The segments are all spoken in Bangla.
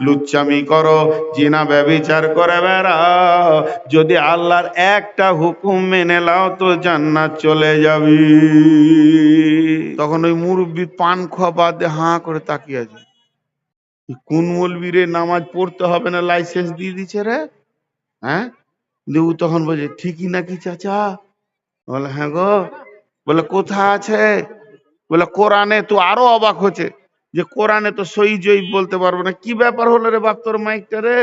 লুচ্চামি করো, জিনা ব্যবিচার করে বেড়াও। যদি আল্লাহর একটা হুকুম মেনে নাও, তো জান্নাত চলে যাবি। তখন ওই মুরব্বী পান খোয়া বাদে হাঁ করে তাকিয়ে আছে। কোন মলবিরে নামাজ পড়তে হবে না লাইসেন্স দিয়ে দিছে রে? হ্যাঁ? দেবু তখন বলছে, ঠিকই নাকি চাচা? বলে হ্যাঁ গো। বলে কোথা আছে? বলে, কোরআনে তো আরও অবাক হচ্ছে। যে কোরআনে তো সই জয়ী বলতে পারব না। কি ব্যাপার হলো রে বাপ তোর মাইকটা রে?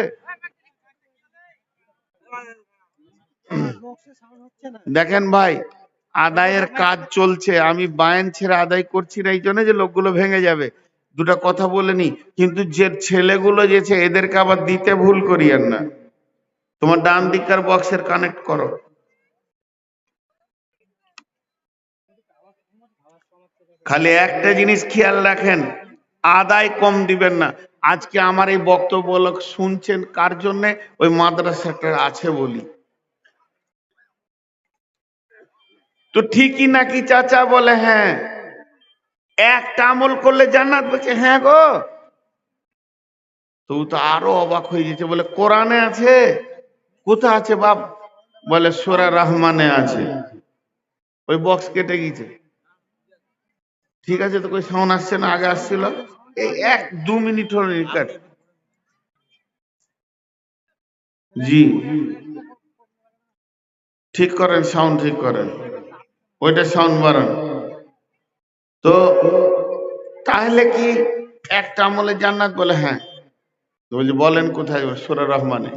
দেখেন ভাই, আদায়ের কাজ চলছে। আমি বায়ান ছেড়ে আদায় করছি না, এই জন্য যে লোকগুলো ভেঙে যাবে। দুটো কথা বলে নি, কিন্তু যে ছেলেগুলো যেছে, এদেরকে আবার দিতে ভুল করিয়েন না। তোমার ডান দিককার বক্সের কানেক্ট করো। খালি একটা জিনিস খেয়াল রাখেন আদায় কম দিবেন না। আজকে আমার এই বক্তব্য শুনছেন কার জন্য? ওই মাদ্রাসাটা আছে বলি। তো ঠিকই নাকি চাচা বলে হ্যাঁ। একটা আমল করলে জান্নাত বলছে হ্যাঁ গো। তো ও তো আরও অবাক হয়ে গেছে, বলে, কোরআনে আছে? কোথা আছে বাপ? বলে, সোরা রহমানে আছে। ওই বক্স কেটে গেছে। ঠিক আছে তো, কই সাউন্ড আসছে না? আগে আসছিল? এক, দু মিনিট হলো জি। ঠিক করেন সাউন্ড ঠিক করেন। ওইটা সাউন্ড বাড়ান। তো তাহলে কি একটা আমলে জান্নাত বলে হ্যাঁ। বলছি, বলেন কোথায়, সোরা রহমানে।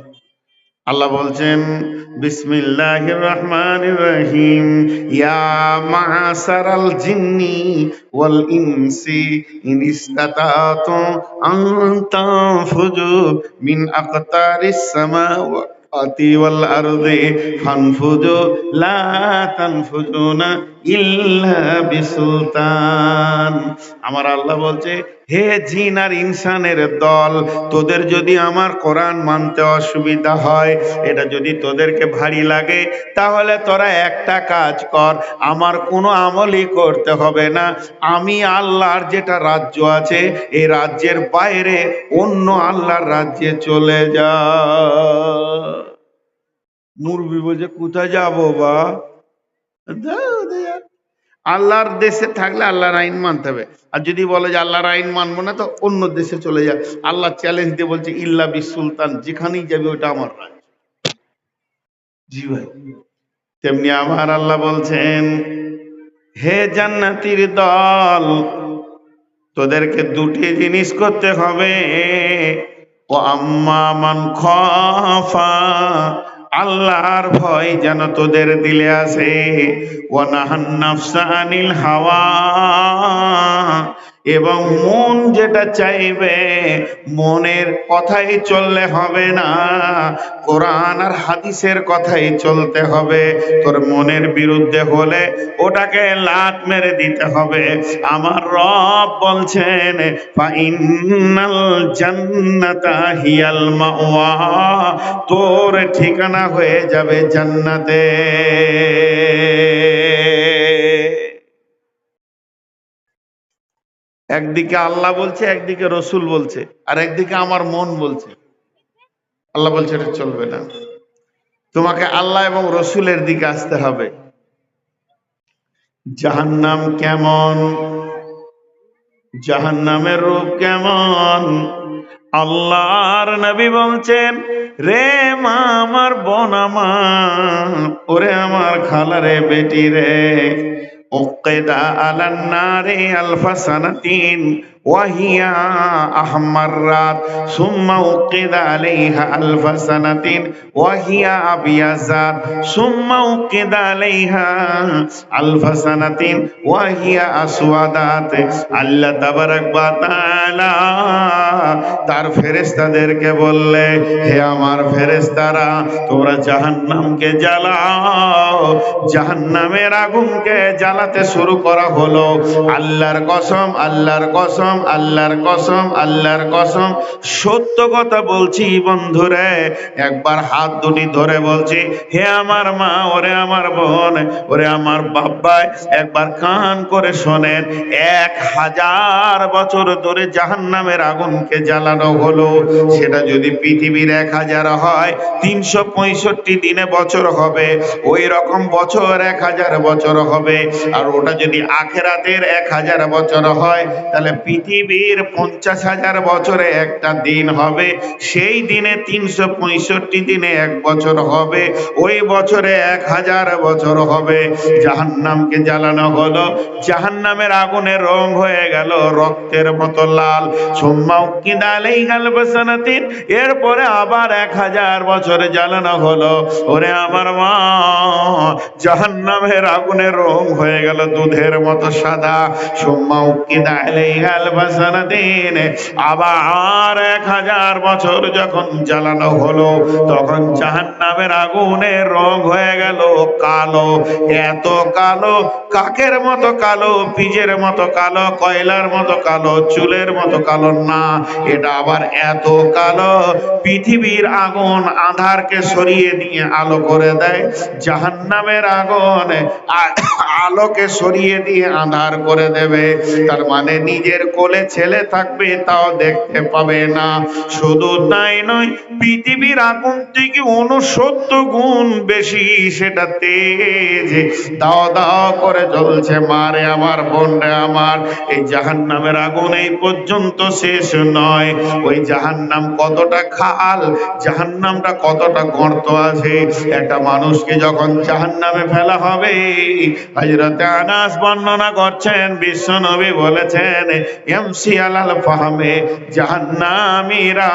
আল্লাহ বলছেন, বিসমিল্লাহির রহমানির রহিম। ইয়া মাসারাল জিন্নি ওয়াল ইনসি। ইন ইসতাতাতু আন তানফুজু মিন আকতারিস সামাওয়াতি ওয়াল আরদি। ফানফুজু লা তানফুজুনা আমার আল্লাহ বলছে, হে জিন আর ইনসানের দল, তোদের যদি আমার কোরআন মানতে অসুবিধা হয়, এটা যদি তোদেরকে ভারী লাগে, তাহলে তোরা একটা কাজ কর, আমার কোনো আমলই করতে হবে না। আমি আল্লাহর যেটা রাজ্য আছে এই রাজ্যের বাইরে অন্য আল্লাহর রাজ্যে চলে যা। মুরবি বলছে, কোথায় যাব বা। আল্লাহর দেশে থাকলে আল্লাহর আইন মানতে হবে। আর যদি বলে যে আল্লাহর আইন মানবো না, তো অন্য দেশে চলে যা আল্লাহ চ্যালেঞ্জ দিয়ে বলছে, ইল্লা বি সুলতান যেখানেই যাবে ওটা আমার রাজ জি ভাই। তেমনি আমার আল্লাহ বলছেন, হে জান্নাতির দল, তোদেরকে দুটি জিনিস করতে হবে। ও আম্মা মান খফা আল্লাহর ভয় যেন তোদের দিলে আসে। ওয়ানাহান নাহান নাফসা আনিল হাওয়া। এবং মন যেটা চাইবে, মনের কথাই চললে হবে না। কোরআন আর হাদিসের কথাই চলতে হবে। তোর মনের বিরুদ্ধে হলে ওটাকে লাত মেরে দিতে হবে। আমার রব বলছেন জান্নাতা হিয়াল মাওয়া। তোর ঠিকানা হয়ে যাবে জান্নাতে। একদিকে আল্লাহ বলছে, একদিকে রসুল বলছে, আর একদিকে আমার মন বলছে। আল্লাহ বলছে, এটা চলবে না। তোমাকে আল্লাহ এবং রসুলের দিকে আসতে হবে। জাহান্নাম কেমন? জাহান্নামের রূপ কেমন? আল্লাহর নবী বলছেন, রে মা, আমার বোন আমার, ওরে আমার খালারে, বেটি রে উকিদ আলান নারে আলফা সানাতিন وهي أحمرت ثم أوقد عليها ألف سنة وهي أبيضت ثم أوقد عليها ألف سنة وهي أسودت আল্লাহ তাবারাক ওয়া তাআলা তার ফেরেশতাদেরকে বললে হে আমার ফেরেশতারা তোমরা জাহান্নামকে জ্বালাও জাহান্নামের আগুনকে জ্বালাতে শুরু করা হলো আল্লাহর কসম আল্লাহর কসম কসম, আল্লাহর কসম আল্লাহর কসম। সত্য কথা বলছি বন্ধুরে, একবার হাত দুটি ধরে বলছি, হে আমার মা, ওরে আমার বোন, ওরে আমার বাব্বাই একবার কান করে শোনেন, এক হাজার বছর ধরে জাহান্নামের আগুনকে জ্বালানো হলো। সেটা যদি পৃথিবীর এক হাজার হয়, তিনশো পঁয়ষট্টি দিনে বছর হবে। ওই রকম বছর এক হাজার বছর হবে। আর ওটা যদি আখেরাতের এক হাজার বছর হয়, তাহলে পৃথিবীর পঞ্চাশ হাজার বছরে একটা দিন হবে, সেই দিনে তিনশো পঁয়ষট্টি দিনে এক বছর হবে, ওই বছরে এক হাজার বছর হবে। জাহান্নামকে জ্বালানো হলো, জাহান্নামের আগুনের রং হয়ে গেল, রক্তের মতো লাল। সোম্মা উকিদালেই গাল বসানাতিন, এরপরে আবার এক হাজার বছরে জ্বালানো হলো। ওরে আমার মা, জাহান্নামের আগুনের রং হয়ে গেল, দুধের মতো সাদা। সোম্মা উকিদালেই গাল বসানাতিন আবার এক হাজার বছর যখন জ্বালানো হলো, তখন জাহান্নামের আগুনের রং হয়ে গেল কালো। এত কালো, কাকের মতো কালো পিজের মতো কালো, কয়লার মতো কালো, চুলের মতো কালো না। এটা আবার এত কালো, পৃথিবীর আগুন আধারকে সরিয়ে দিয়ে আলো করে দেয়। জাহান্নামের আগুন আলোকে সরিয়ে দিয়ে আধার করে দেবে। তার মানে নিজের কোলে ছেলে থাকবে তাও দেখতে পাবে না। শুধু তাই নয়, পৃথিবীর আগুন থেকে উনসত্তর গুণ বেশি সেটা তেজ। দাও দাও করে জ্বলছে মারে আমার বোনরে আমার। এই জাহান্নামের আগুন এই পর্যন্ত শেষ নয়। ওই জাহান্নাম কতটা খাল, জাহান্নামটা কতটা গর্ত আছে, একটা মানুষকে যখন জাহান্নামে ফেলা হবে, হযরতে আনাস বর্ণনা করছেন বিশ্ব নবী বলেছেন এমসি আলাল ফাহমে জাহান্নামীরা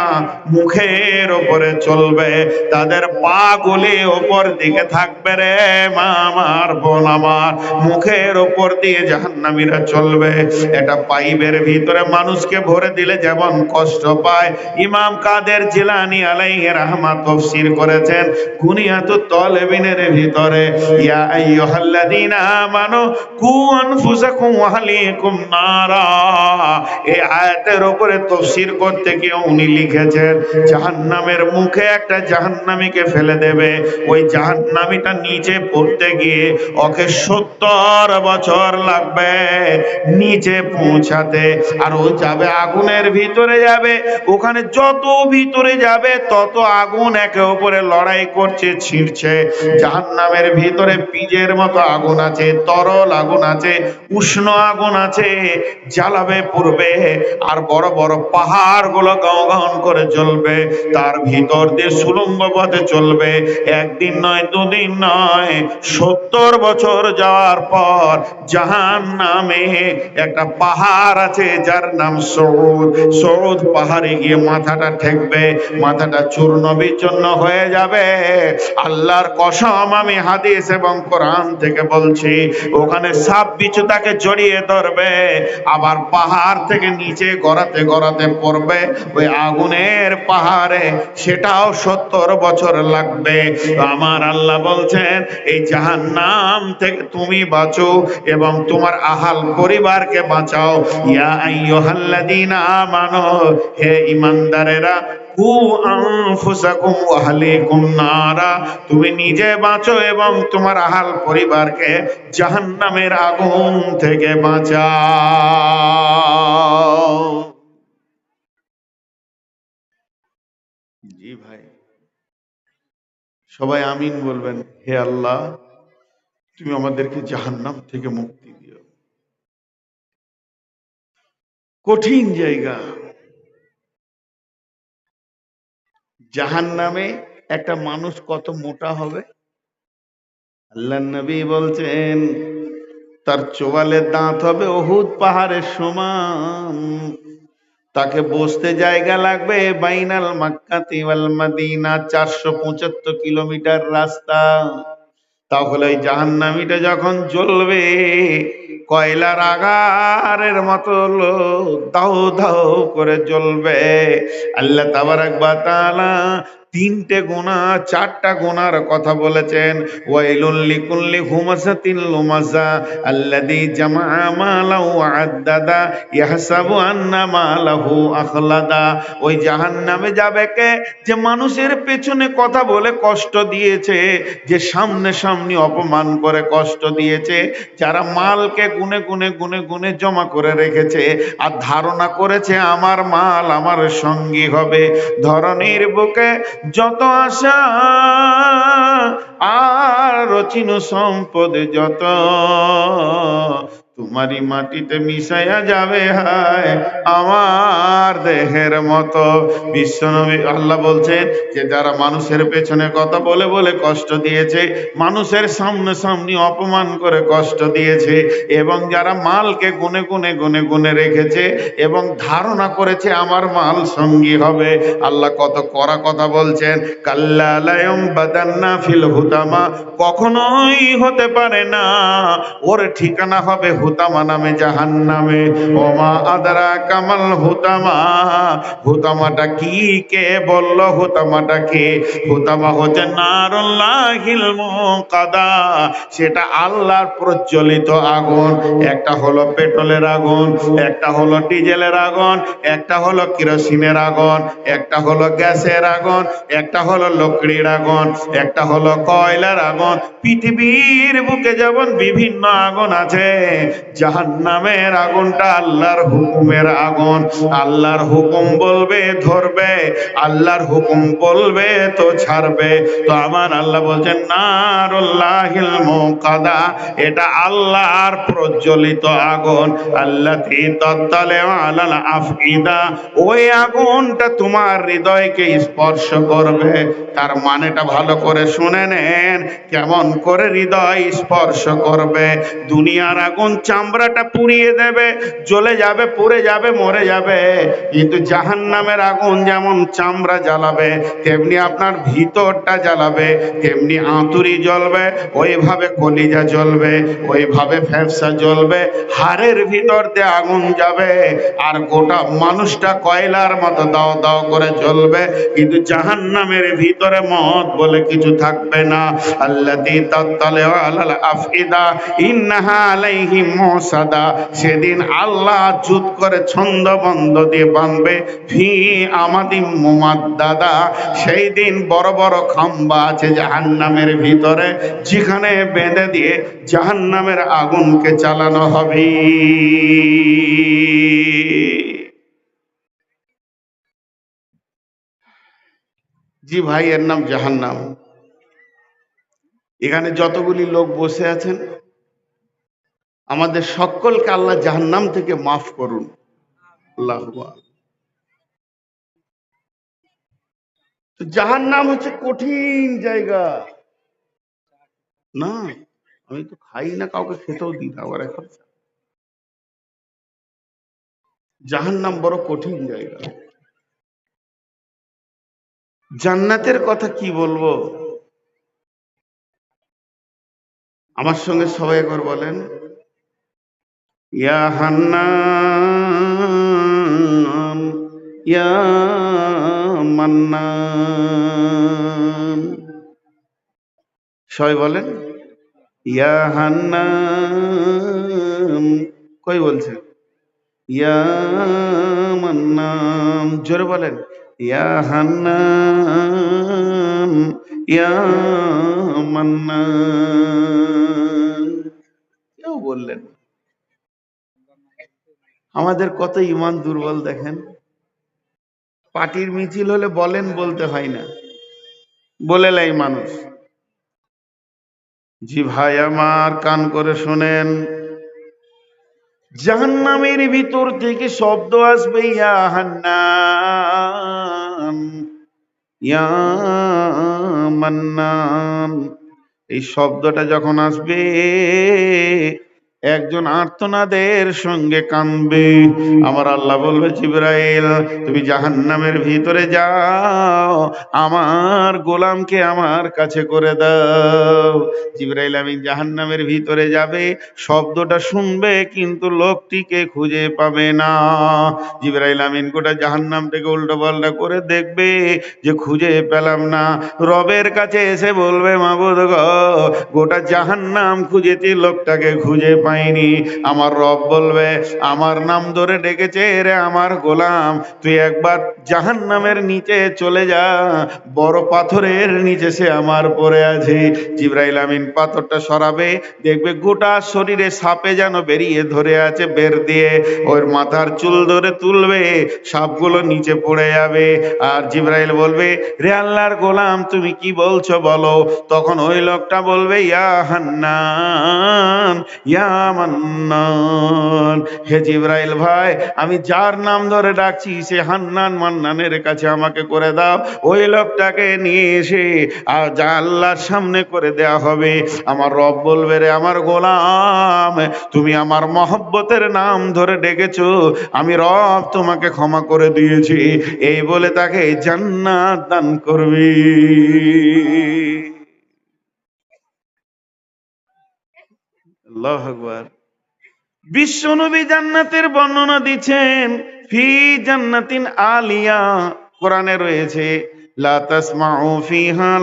মুখের উপরে চলবে, তাদের পা গুলি ওপর দিকে থাকবে রে মা আমার বোন আমার। মুখের উপর দিয়ে জাহান্নামীরা চলবে, এটা পাইপের ভিতরে মানুষকে ভরে দিলে যেমন কষ্ট পায়। ইমাম কাদের জিলানি আলাইহি রাহমাত তফসির করেছেন গুনিয়াতুত তলেবিনের ভিতরে, ইয়া আইয়ুহাল্লাযীনা আমানু কু আনফুসাকুম ওয়া আহলিকুম নারা। এই আয়াতের উপরে তফসির করতে গিয়ে উনি লিখেছেন, জাহান্নামের মুখে একটা জাহান্নামীকে ফেলে দেবে। ওই জাহান্নামীটা নিচে পড়তে গিয়ে ওকে সত্তর বছর লাগবে নিচে পৌঁছাতে। আর ও যাবে আগুনের ভিতরে যাবে। ওখানে যত ভিতরে যাবে, তত আগুন একে ওপরে লড়াই করছে, ছিঁড়ছে। জাহান্নামের ভিতরে পিজের মতো আগুন আছে, তরল আগুন আছে, উষ্ণ আগুন আছে, জ্বালাবে পূর্বে আর বড় বড় পাহাড়গুলো গাও গান করে জ্বলবে তার ভিতর দিয়ে সুলঙ্গ পথে চলবে। একদিন নয়, দুদিন নয়, সত্তর বছর যাওয়ার পর জাহান নামে একটা পাহাড় আছে, যার নাম সৌদ। সৌদ পাহাড়ে গিয়ে মাথাটা ঠেকবে, মাথাটা চূর্ণ বিচূর্ণ হয়ে যাবে। আল্লাহর কসম আমি হাদিস এবং কোরআন থেকে বলছি, ওখানে সাপ বিছু তাকে জড়িয়ে ধরবে, আবার পাহাড় থেকে নিচে গড়াতে গড়াতে পড়বে। ওই আগুনের পাহাড়ে সেটাও সত্তর বছর লাগবে। আমার আল্লাহ বলছেন, এই জাহান্নাম থেকে তুমি বাঁচো এবং তোমার আহাল পরিবারকে বাঁচাও। ইয়া হে নারা। তুমি নিজে বাঁচো এবং তোমার আহাল পরিবারকে জাহান্নামের আগুন থেকে বাঁচাও। জি ভাই। সবাই আমিন বলবেন, হে আল্লাহ, তুমি আমাদেরকে জাহান্নাম থেকে মুক্তি দিও। কঠিন জায়গা। জাহান্নামে একটা মানুষ কত মোটা হবে? আল্লাহ নবী বলছেন তার চোয়ালের দাঁত হবে অহুদ পাহাড়ের সমান। তাকে বসতে জায়গা লাগবে বাইনাল মাক্কাতি ওয়াল মাদিনা, চারশো পঁচাত্তর কিলোমিটার রাস্তা। তাহলে ওই জাহান্নামিটা যখন জ্বলবে, কয়লার আগারের মতো দাও দাও করে জ্বলবে। আল্লাহ তাবারাক বা তাআলা তিনটে গোনা, চারটা গোনার কথা বলেছেন। ওয়াইলুল লিকুল্লি হুমাসাতিল লুমাজা, আল্লাযী জামা মালাহু আদ্দাদা, ইয়াহসাবু আন্না মালাহু আখলাদা। ওই জাহান্নামে যাবে কে? যে মানুষের পেছনে কথা বলে কষ্ট দিয়েছে, যে সামনে সামনে অপমান করে কষ্ট দিয়েছে, যারা মালকে গুনে গুনে গুনে গুনে জমা করে রেখেছে, আর ধারণা করেছে, আমার মাল আমার সঙ্গী হবে। ধরনীর বুকে যত আশা আর রচিন সম্পদ যত। তোমারই মাটিতে মিশাইয়া যাবে হায়, আমার দেহের মতো। বিশ্বনবী আল্লাহ বলছেন যে, যারা মানুষের পেছনে কথা বলে বলে কষ্ট দিয়েছে, মানুষের সামনে সামনে অপমান করে কষ্ট দিয়েছে, এবং যারা মালকে গুনে গুনে গুনে গুনে রেখেছে, এবং ধারণা করেছে আমার মাল সঙ্গী হবে, আল্লাহ কত কড়া কথা বলছেন কাল্লালায়ম বাদান্না ফিল হুতামা কখনোই হতে পারে না, ওর ঠিকানা হবে হুতামা নামে জাহান নামে ওমা আদারা কামাল হুতামা হুতামাটা কি কে বলল? হুতামাটা কে? হুতামা হচ্ছে নারুল্লাহিল মুকাদা সেটা আল্লাহর প্রজ্বলিত আগুন। একটা হলো পেট্রোলের আগুন, একটা হলো ডিজেলের আগুন, একটা হলো কেরোসিনের আগুন, একটা হলো গ্যাসের আগুন, একটা হলো লকড়ির আগুন, একটা হলো কয়লার আগুন। পৃথিবীর বুকে যেমন বিভিন্ন আগুন আছে জাহান্নামের আগুনটা আল্লাহর হুকুমের আগুন। আল্লাহর হুকুম বলবে, ধরবে, আল্লাহর হুকুম বলবে, তো ছাড়বে। তো আমার আল্লাহ বলছেন, নারুল্লাহিল মুকাদা এটা আল্লাহর প্রজ্বলিত আগুন। আল্লাহ তত্তালে আলাল আফিদা ওই আগুনটা তোমার হৃদয়কে স্পর্শ করবে। তার মানেটা ভালো করে শুনে নেন, কেমন করে হৃদয় স্পর্শ করবে। দুনিয়ার আগুন চামড়াটা পুড়িয়ে দেবে, জ্বলে যাবে, পুড়ে যাবে, মরে যাবে। কিন্তু জাহান্নামের আগুন যেমন চামড়া জ্বালাবে, তেমনি আপনার ভিতরটা জ্বালাবে, তেমনি আঁতুরি জ্বলবে, ওইভাবে কলিজা জ্বলবে, ওইভাবে ফ্যাপসা জ্বলবে, হাড়ের ভিতর দিয়ে আগুন যাবে, আর গোটা মানুষটা কয়লার মতো দাও দাও করে জ্বলবে। কিন্তু জাহান্নামের ভিতরে মদ বলে কিছু থাকবে না। আল্লাযী তাত্তালিউ আলাল আফইদা ইন্নাহা আলাইহিম মুসাদা সেদিন আল্লাহ জুত করে ছন্দ বন্ধ দিয়ে বাঁধবে ফি আমাদিম মুমাদ্দাদা। সেই দিন বড় বড় খাম্বা আছে জাহান্নামের ভিতরে, যেখানে বেঁধে দিয়ে জাহান্নামের আগুনকে চালানো হবে। জি ভাই, এর নাম জাহান্নাম। এখানে যতগুলি লোক বসে আছেন আমাদের সকলকে আল্লাহ জাহান্নাম থেকে মাফ করুন। আল্লাহ তো জাহান্নাম হচ্ছে কঠিন জায়গা। না, আমি তো খাই না, কাউকে খেতেও দিই না আবার এখন। জাহান্নাম বড় কঠিন জায়গা। জান্নাতের কথা কি বলব? আমার সঙ্গে সবাই একবার বলেন হান্নান, ইয়া মান্নান। সবাই বলেন, ইয়া হান্নান। কই বলছে ইয়া মান্নান। জোরে বলেন, ইয়া হান্নান, ইয়া কেউ বললেন। আমাদের কত ইমান দুর্বল দেখেন? পার্টির মিছিল হলে বলেন বলতে হয় না। বলে লাই মানুষ। জি ভাই, আমার কান করে শোনেন। জাহান্নামের ভিতর থেকে শব্দ আসবে, ইয়া হান্নান, ইয়া মান্নান। এই শব্দটা যখন আসবে একজন আর্তনাদের সঙ্গে কানবে। আমার আল্লাহ বলবে, জিব্রাইল, তুমি জাহান্নামের ভিতরে যাও। আমার গোলামকে আমার কাছে করে দাও। জিব্রাইল, আমি জাহান্নামের ভিতরে যাবে। শব্দটা শুনবে, কিন্তু লোকটিকে খুঁজে পাবে না। জিব্রাইল, আমিন। গোটা জাহান্নাম থেকে উল্টো পাল্টা করে দেখবে যে খুঁজে পেলাম না। রবের কাছে এসে বলবে, মাবুদ গোটা জাহান্নাম খুঁজেছি, লোকটাকে খুঁজে পাইনি। আমার রব বলবে, আমার নাম ধরে ডেকেছে রে আমার গোলাম। তুই একবার জাহান্নামের নিচে চলে যা। বড় পাথরের নিচে সে আমার পড়ে আছে। জিব্রাইল আমিন পাথরটা সরাবে, দেখবে গোটা শরীরে সাপে যেন বেরিয়ে ধরে আছে বের দিয়ে। ওর মাথার চুল ধরে তুলবে, সাপগুলো নিচে পড়ে যাবে। আর জিব্রাইল বলবে, রে আল্লাহর গোলাম, তুমি কি বলছো বলো? তখন ওই লোকটা বলবে, ইয়া হান্নান, ইয়া মান্নান হে জিব্রাইল ভাই, আমি যার নাম ধরে ডাকছি, সে হান্নান মান্নানের কাছে আমাকে করে দাও। ওই লোকটাকে নিয়ে এসে আর আল্লাহর সামনে করে দেয়া হবে। আমার রব বলবে, রে আমার গোলাম, তুমি আমার মহব্বতের নাম ধরে ডেকেছ। আমি রব তোমাকে ক্ষমা করে দিয়েছি। এই বলে তাকে জান্নাত দান করবি। আল্লাহ আকবার। জান্নাতের বর্ণনা দিচ্ছেন ফি জান্নাতিন আলিয়া কোরআনে রয়েছে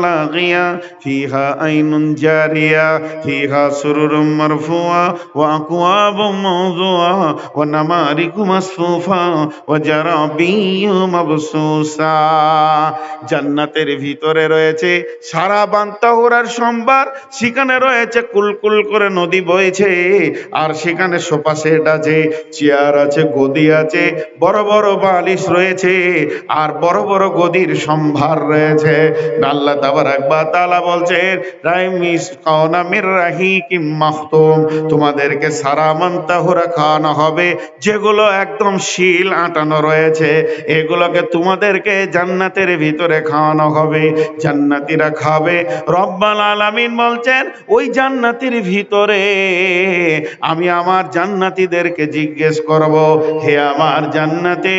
লাগিয়া, ফিহা আইনুন জারিয়া, ফিহা সুরুরুম মারফুয়া, ওয়া আকওয়াবুম মাওযুয়া ওয়া নামারিকু মাসফুফা ওয়া জারাবিয়্যু মাবসুসা জান্নাতের ভিতরে রয়েছে সারা বান্তাহুরার সম্বার সেখানে রয়েছে কুলকুল করে নদী বইছে, আর সেখানে সোফা সেট আছে চেয়ার আছে, গদি আছে, বড় বড় বালিশ রয়েছে, আর বড় বড় গদির সম্ভার রয়েছে। আল্লাহ তাবার একবার তালা বলছেন, রাইমিস কাউনামির রাহি কি মাহতুম তোমাদেরকে সারা মান্তাহুরা খাওয়ানো হবে, যেগুলো একদম শিল আটানো রয়েছে। এগুলোকে তোমাদেরকে জান্নাতের ভিতরে খাওয়ানো হবে, জান্নাতিরা খাবে। রব্বাল আলামিন বলছেন, ওই জান্নাতির ভিতরে আমি আমার জান্নাতীদেরকে জিজ্ঞেস করব, হে আমার জান্নাতে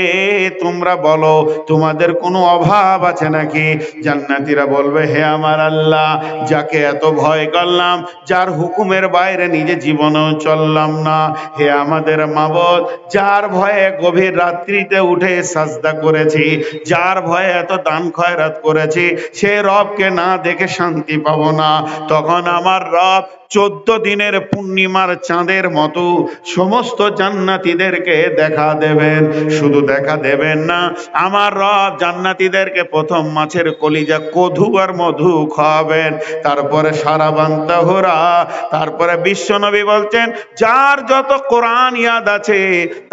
তোমরা বলো, তোমাদের কোনো অভাব আছে নাকি? জান্নাতীরা বলবে, হে আমার আল্লাহ, যাকে এত ভয় করলাম, যার হুকুমের বাইরে নিজে জীবনেও চললাম না। হে আমাদের মাবদ, যার ভয়ে গভীর রাত্রিতে উঠে সাজদা করেছি, যার ভয়ে এত দান খয়রাত করেছি, সে রবকে না দেখে শান্তি পাবো না। তখন আমার রব চোদ্দ দিনের পূর্ণিমার চাঁদের মতো সমস্ত জান্নাতীদেরকে দেখা দেবেন। শুধু দেখা দেবেন না, আমার রব জান্নাতীদেরকে প্রথম মাছের কলিজা কধু আর মধু খাওয়াবেন। তারপরে সারা বান্তাহরা তারপরে বিশ্বনবী বলছেন, যার যত কোরআন ইয়াদ আছে,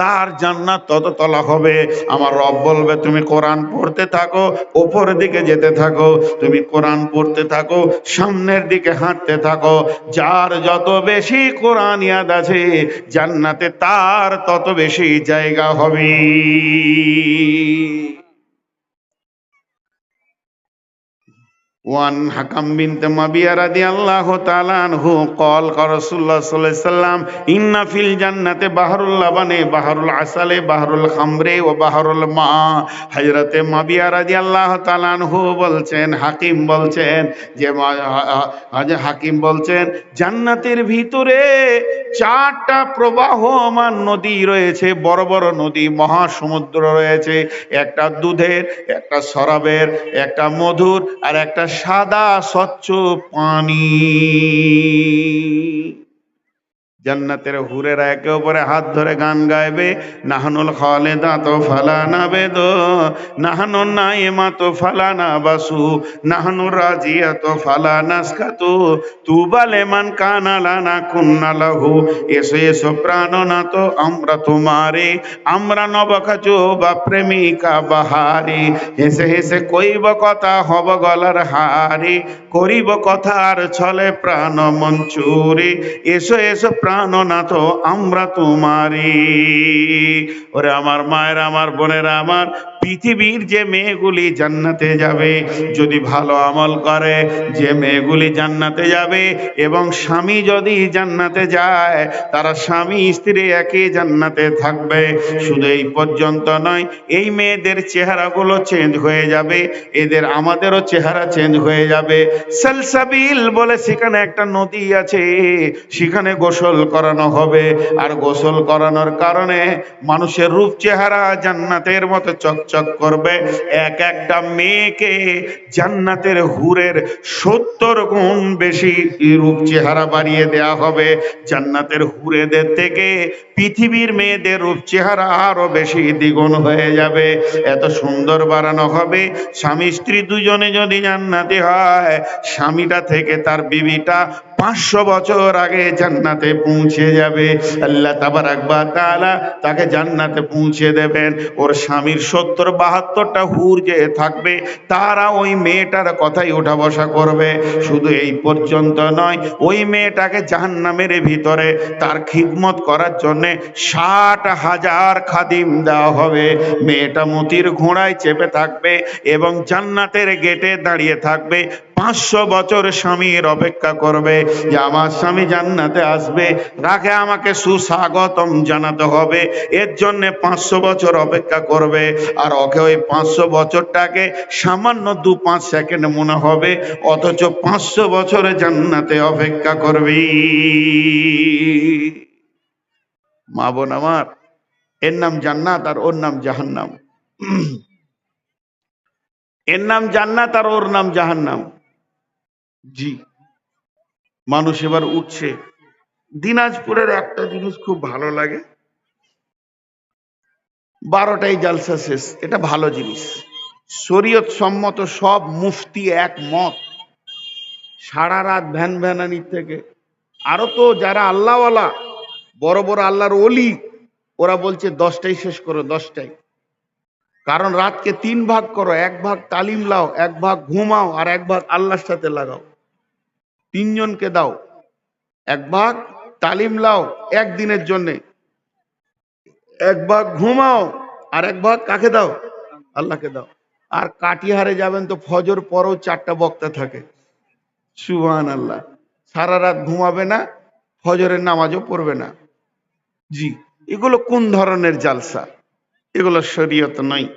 তার জান্নাত তত তলা হবে। আমার রব বলবে, তুমি কোরআন পড়তে থাকো ওপরের দিকে যেতে থাকো। তুমি কোরআন পড়তে থাকো, সামনের দিকে হাঁটতে থাকো। যার যত বেশি কোরআন ইয়াদ আছে জান্নাতে তার তত বেশি জায়গা হবে। ওয়ান হাকাম বিনতে মাবিয়া রাদিয়াল্লাহু তাআলা আনহু কল রাসূলুল্লাহ সাল্লাল্লাহু আলাইহি সাল্লাম, ইন্না ফিল জান্নাতে বাহরুল লাবানে, বাহরুল আসালে, বাহরুল খামরে ও বাহরুল মা হযরতে মাবিয়া রাদিয়াল্লাহু তাআলা আনহু বলছেন, হাকিম বলছেন যে হাকিম বলছেন, জান্নাতের ভিতরে চারটা প্রবাহমান নদী রয়েছে, বড় বড় নদী, মহাসমুদ্র রয়েছে, একটা দুধের, একটা শরাবের, একটা মধুর, আর একটা সাদা স্বচ্ছ পানি। জান্নাতের হুরেরা একে অপরে হাত ধরে গান গাইবে। নাহানুল খালেদা তো ফালানা বেদ নাহানুর নাইমা তো ফালানা বাসু, নাহানুর রাজিয়া তো ফালানা স্কাতু। তু বালে মান কানা লানা কুন্না লাহু, এসো এসো প্রাণনা তো আমরা তোমারে, আমরা নবখাচো বা প্রেমিকা বাহারি। হেসে হেসে কইব কথা, হব গলার হারি। করিব কথার ছলে প্রাণ মঞ্চুরি। এসো এসো প্রাণনাথ আমরা তোমারি ওরে আমার মায়ের আমার বোনের আমার পৃথিবীর যে মেয়েগুলি জান্নাতে যাবে, যদি ভালো আমল করে, যে মেয়েগুলি জান্নাতে যাবে এবং স্বামী যদি জান্নাতে যায়, তারা স্বামী, স্ত্রী একই জান্নাতে থাকবে। শুধু এই পর্যন্ত নয়, এই মেয়েদের চেহারাগুলো চেঞ্জ হয়ে যাবে, এদের আমাদেরও চেহারা চেঞ্জ হয়ে যাবে। সালসাবিল বলে সেখানে একটা নদী আছে, সেখানে গোসল করানো হবে। আর গোসল করানোর কারণে মানুষের রূপ চেহারা জান্নাতের মতো চকচক করবে। এক একটা মেয়েকে জান্নাতের হুরের সত্তর গুণ বেশি রূপ চেহারা বাড়িয়ে দেয়া হবে। জান্নাতের হুরেদের থেকে পৃথিবীর মেয়েদের রূপ চেহারা আরও বেশি দ্বিগুণ হয়ে যাবে। এত সুন্দর বাড়ানো হবে। স্বামী স্ত্রী দুজনে যদি জান্নাতে হয়, স্বামীটা থেকে তার বিবিটা পাঁচশো বছর আগে জান্নাতে পৌঁছে যাবে। আল্লাহ তাবার একবার তাআলা তাকে জান্নাতে পৌঁছে দেবেন। ওর স্বামীর সত্তর বাহাত্তরটা হুর যে থাকবে, তারা ওই মেয়েটার কথাই ওঠা বসা করবে। শুধু এই পর্যন্ত নয়, ওই মেয়েটাকে জাহান্নামের ভিতরে তার খিদমত করার জন্য ষাট হাজার খাদিম দেওয়া হবে। মেয়েটা মতির ঘোড়ায় চেপে থাকবে এবং জান্নাতের গেটে দাঁড়িয়ে থাকবে। পাঁচশো বছর স্বামীর অপেক্ষা করবে যে আমার স্বামী জান্নাতে আসবে রাখে আমাকে সুস্বাগতম জানাতে হবে। এর জন্য পাঁচশো বছর অপেক্ষা করবে। আর ওকে ওই পাঁচশো বছরটাকে সামান্য দু পাঁচ সেকেন্ড মনে হবে, অথচ পাঁচশো বছরে জান্নাতে অপেক্ষা করবি। মা বোন আমার, এর নাম জান্নাত আর ওর নাম জাহান্নাম। এর নাম জান্নাত আর ওর নাম জাহান্নাম। জি। মানুষ এবার উঠছে। দিনাজপুরের একটা জিনিস খুব ভালো লাগে। বারোটাই জালসা শেষ, এটা ভালো জিনিস। শরীয়ত সম্মত সব মুফতি এক মত সারা রাত ভ্যান ভ্যানানির থেকে। আরও তো যারা আল্লাহওয়ালা, বড় বড় আল্লাহর অলি ওরা বলছে দশটাই শেষ করো দশটাই কারণ রাতকে তিন ভাগ করো, এক ভাগ তালিম লাও, এক ভাগ ঘুমাও, আর এক ভাগ আল্লাহর সাথে লাগাও। তিনজনকে দাও। এক ভাগ তালিম লাও একদিনের জন্যে। এক ভাগ ঘুমাও আর এক ভাগ কাকে দাও? আল্লাহকে দাও। আর কাটিহারে যাবেন তো ফজর পরেও চারটা বক্তা থাকে। সুবহান আল্লাহ সারা রাত ঘুমাবে না, ফজরের নামাজও পড়বে না। জি, এগুলো কোন ধরনের জালসা? এগুলো শরীয়ত নয়।